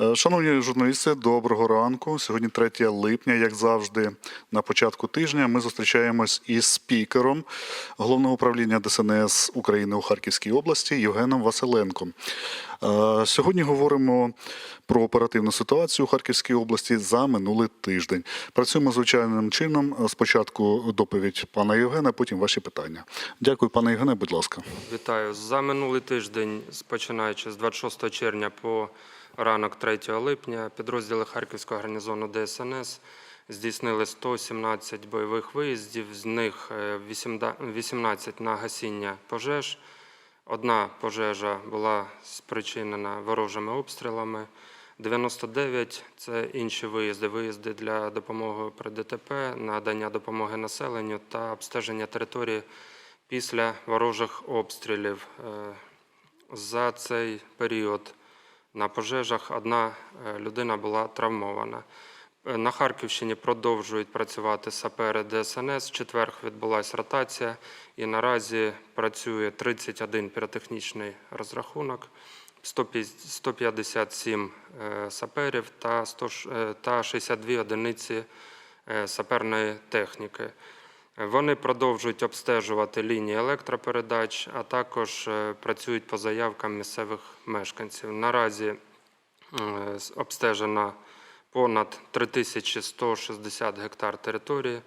Е, Шановні журналісти, доброго ранку. Сьогодні 3 липня, як завжди, на початку тижня ми зустрічаємось із спікером головного управління ДСНС України у Харківській області Євгеном Василенком. Е, Сьогодні говоримо про оперативну ситуацію у Харківській області за минулий тиждень. Працюємо звичайним чином. Спочатку доповідь пана Євгена, потім ваші питання. Дякую, пане Євгене, будь ласка. Вітаю. За минулий тиждень, починаючи з 26 червня по ранок 3 липня, підрозділи Харківського гарнізону ДСНС здійснили 117 бойових виїздів, з них е, 18 на гасіння пожеж. Одна пожежа була спричинена ворожими обстрілами. 99 – це інші виїзди, виїзди для допомоги при ДТП, надання допомоги населенню та обстеження території після ворожих обстрілів. Е, За цей період на пожежах одна е, людина була травмована. Е, На Харківщині продовжують працювати сапери ДСНС. В четвер відбулася ротація і наразі працює 31 піротехнічний розрахунок, 157 е, саперів та 100 ш- е, та 62 одиниці саперної техніки. Вони продовжують обстежувати лінії електропередач, а також е, працюють по заявкам місцевих мешканців. Наразі е, обстежено понад 3160 гектар території,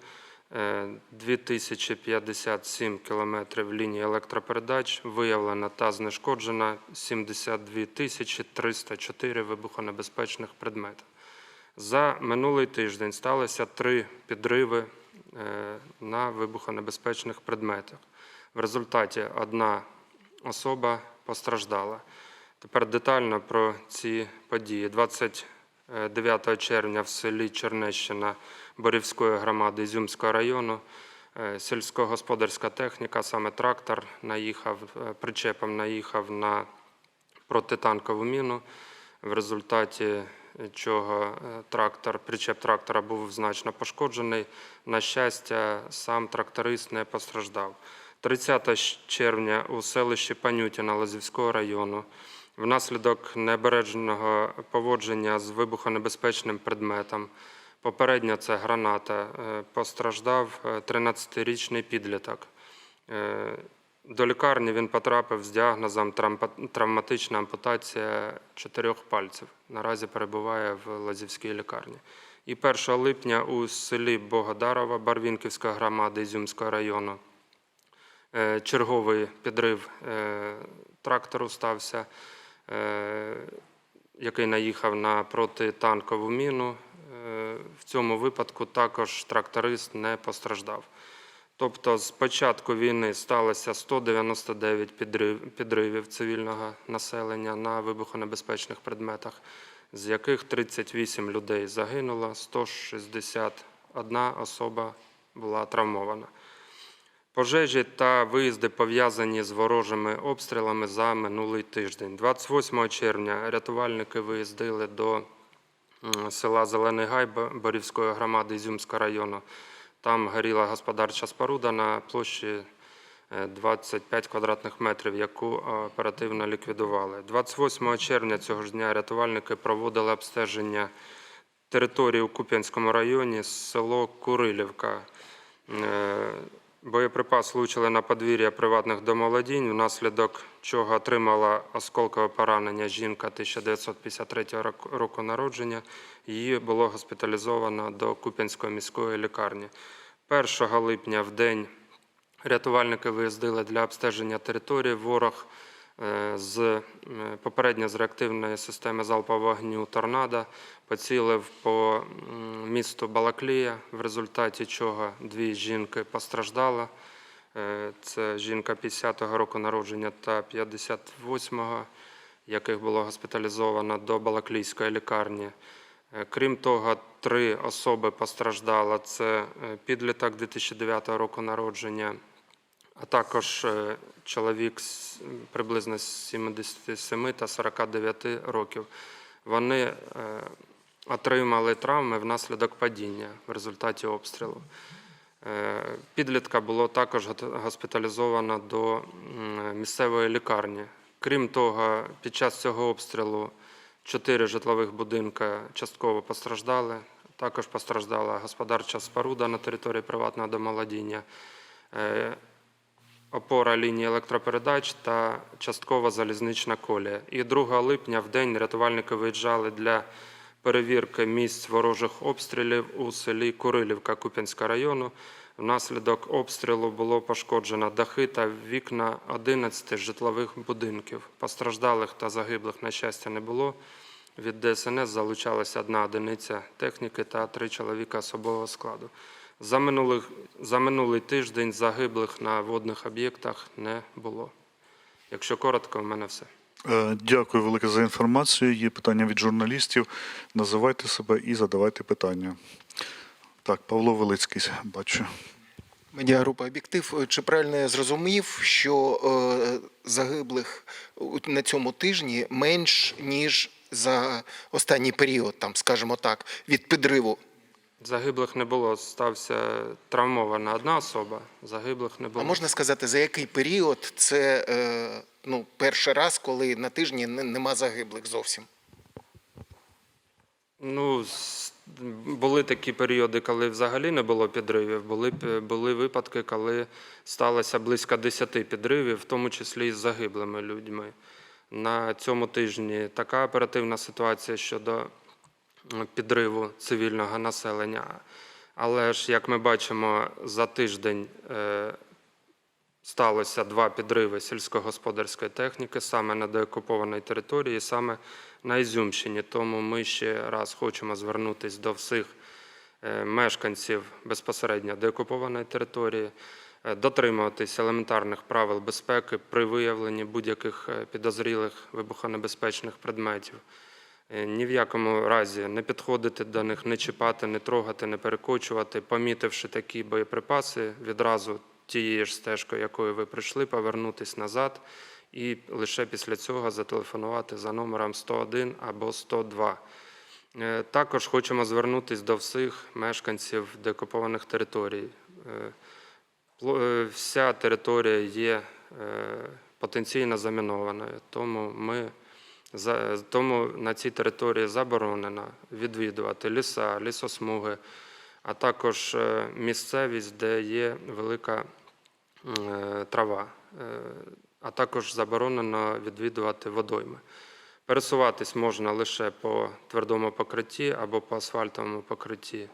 е, 2057 кілометрів лінії електропередач, виявлено та знешкоджено 72 304 вибухонебезпечних предмети. За минулий тиждень сталося три підриви е, на вибухонебезпечних предметах. В результаті одна особа постраждала. Тепер детально про ці події. 29 червня в селі Чернещина Борівської громади Ізюмського району е, сільськогосподарська техніка, саме трактор, наїхав, е, причепом наїхав на протитанкову міну, в результаті чого е, трактор, причеп трактора був значно пошкоджений. На щастя, сам тракторист не постраждав. 30 червня у селищі Панютіна Лазівського району внаслідок необережного поводження з вибухонебезпечним предметом. Попередньо це граната. е, Постраждав е, 13-річний підліток. До лікарні він потрапив з діагнозом травматична ампутація чотирьох пальців. Наразі перебуває в Лазівській лікарні. І 1 липня у селі Богодарова Барвінківської громади Ізюмського району е, черговий підрив е, трактору стався, е, який наїхав на протитанкову міну. В цьому випадку також тракторист не постраждав. Тобто з початку війни сталося 199 підрив- підривів цивільного населення на вибухонебезпечних предметах, з яких 38 людей загинуло, 161 особа була травмована. Пожежі та виїзди пов'язані з ворожими обстрілами за минулий тиждень. 28 червня рятувальники виїздили до села Зелений Гай Борівської громади Ізюмського району. Там горіла господарча споруда на площі е, 25 квадратних метрів, яку е, оперативно ліквідували. 28 червня цього ж дня рятувальники проводили обстеження території у Куп'янському районі, село Курилівка. Боєприпас влучили на подвір'я приватних домолодінь, внаслідок чого отримала осколкове поранення жінка 1953 року народження. Її було госпіталізовано до Куп'янської міської лікарні. 1 липня в день рятувальники виїздили для обстеження території. Ворог з е, попередньо з реактивної системи залпового вогню «Торнадо» поцілив по місту Балаклія, в результаті чого дві жінки постраждали. Е, Це жінка 50-го року народження та 58-го, яких було госпіталізовано до Балаклійської лікарні. Е, Крім того, три особи постраждало. Це підліток 2009 року народження, а також е, чоловік приблизно 77 та 49 років. Вони е, отримали травми внаслідок падіння в результаті обстрілу. Е, Підлітка було також госпіталізовано до місцевої лікарні. Крім того, під час цього обстрілу Чотири житлових будинка частково постраждали. Також постраждала господарча споруда на території приватного домолодіння, опора лінії електропередач та часткова залізнична колія. І 2 липня в день рятувальники виїжджали для перевірки місць ворожих обстрілів у селі Курилівка Куп'янського району. Внаслідок обстрілу було пошкоджено дахи та вікна 11 житлових будинків. Постраждалих та загиблих, на щастя, не було. Від ДСНС залучалася одна одиниця техніки та три чоловіка особового складу. За, минулих, за минулий тиждень загиблих на водних об'єктах не було. Якщо коротко, в мене все. Е, Дякую велике за інформацію. Є питання від журналістів. Називайте себе і задавайте питання. Так, Павло Велицький, бачу. Медіагрупа Об'єктив. Чи правильно я зрозумів, що е, загиблих у- на цьому тижні менш ніж за останній період, там, скажімо так, від підриву? Загиблих не було, стався травмована одна особа, загиблих не було. А можна сказати, за який період це е, ну, перший раз, коли на тижні не- нема загиблих зовсім? Ну, були такі періоди, коли взагалі не було підривів. Були, були випадки, коли сталося близько 10 підривів, в тому числі і з загиблими людьми. На цьому тижні така оперативна ситуація щодо підриву цивільного населення. Але ж, як ми бачимо, за тиждень е, сталося два підриви сільськогосподарської техніки саме на деокупованій території, саме на Ізюмщині. Тому ми ще раз хочемо звернутися до всіх е, мешканців безпосередньо деокупованої території, е, дотримуватись елементарних правил безпеки при виявленні будь-яких підозрілих вибухонебезпечних предметів. Е, Ні в якому разі не підходити до них, не чіпати, не трогати, не перекочувати, помітивши такі боєприпаси, відразу тією ж стежкою, якою ви прийшли, повернутись назад і лише після цього зателефонувати за номером 101 або 102. Е, Також хочемо звернутися до всіх мешканців деокупованих територій. Е, Вся територія є потенційно замінованою, тому ми тому на цій території заборонено відвідувати ліса, лісосмуги, а також е, місцевість, де є велика е, трава, Е, а також заборонено відвідувати водойми. Пересуватись можна лише по твердому покритті або по асфальтовому покритті.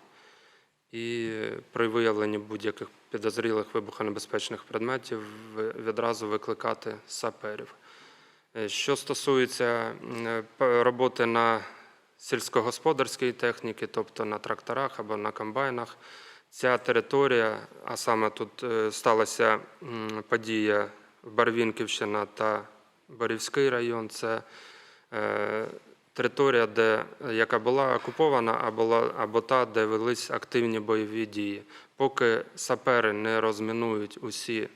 І при виявленні будь-яких підозрілих вибухонебезпечних предметів відразу викликати саперів. Е, Що стосується е, роботи на сільськогосподарській техніці, тобто на тракторах або на комбайнах, ця територія, а саме тут е, сталася подія Барвінківщина та Борівський район, це територія, де, яка була окупована, або, або та, де велись активні бойові дії. Поки сапери не розмінують усі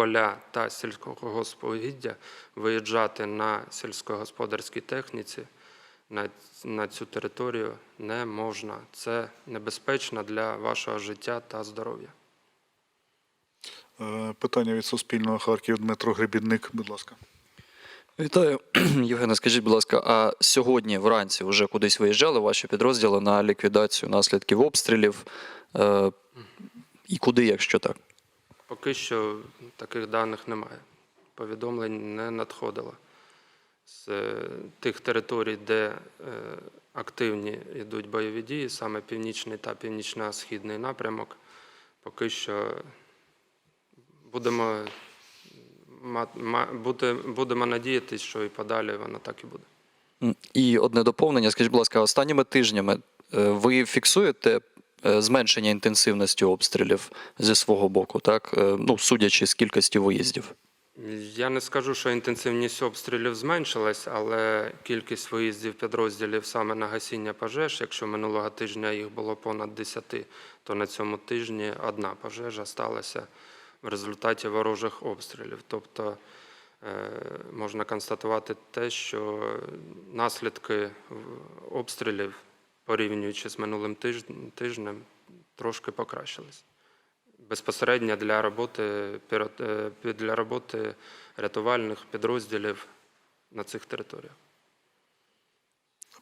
поля та сільськогоспогіддя, виїжджати на сільськогосподарській техніці на, на цю територію не можна. Це небезпечно для вашого життя та здоров'я. Е, Питання від Суспільного Харків Дмитро Гребідник, будь ласка. Вітаю, Євгене. Скажіть, будь ласка, а сьогодні вранці вже кудись виїжджали ваші підрозділи на ліквідацію наслідків обстрілів? Е, і куди, якщо так? Поки що таких даних немає. Повідомлень не надходило. З е, тих територій, де е, активні йдуть бойові дії, саме північний та північно-східний напрямок, поки що будемо, будемо надіятися, що і подалі воно так і буде. І одне доповнення. Скажіть, будь ласка, останніми тижнями е, ви фіксуєте зменшення інтенсивності обстрілів зі свого боку, так? Е, Ну, судячи з кількості виїздів. Я не скажу, що інтенсивність обстрілів зменшилась, але кількість виїздів підрозділів саме на гасіння пожеж, якщо минулого тижня їх було понад 10, то на цьому тижні одна пожежа сталася в результаті ворожих обстрілів. Тобто е, можна констатувати те, що наслідки обстрілів, порівнюючи з минулим тижн- тижнем, трошки покращились безпосередньо для роботи е, для роботи рятувальних підрозділів на цих територіях.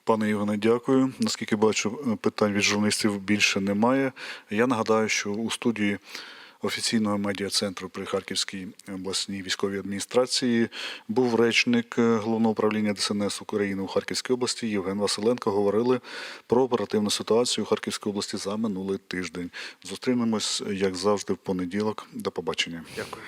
Пане Іване, дякую. Наскільки бачу, е, питань від журналістів більше немає. Я нагадаю, що у студії офіційного медіа-центру при Харківській обласній військовій адміністрації був речник е, головного управління ДСНС України у Харківській області Євген Василенко. Говорили про оперативну ситуацію у Харківській області за минулий тиждень. Зустрінемось, як завжди, в понеділок. До побачення. Дякую.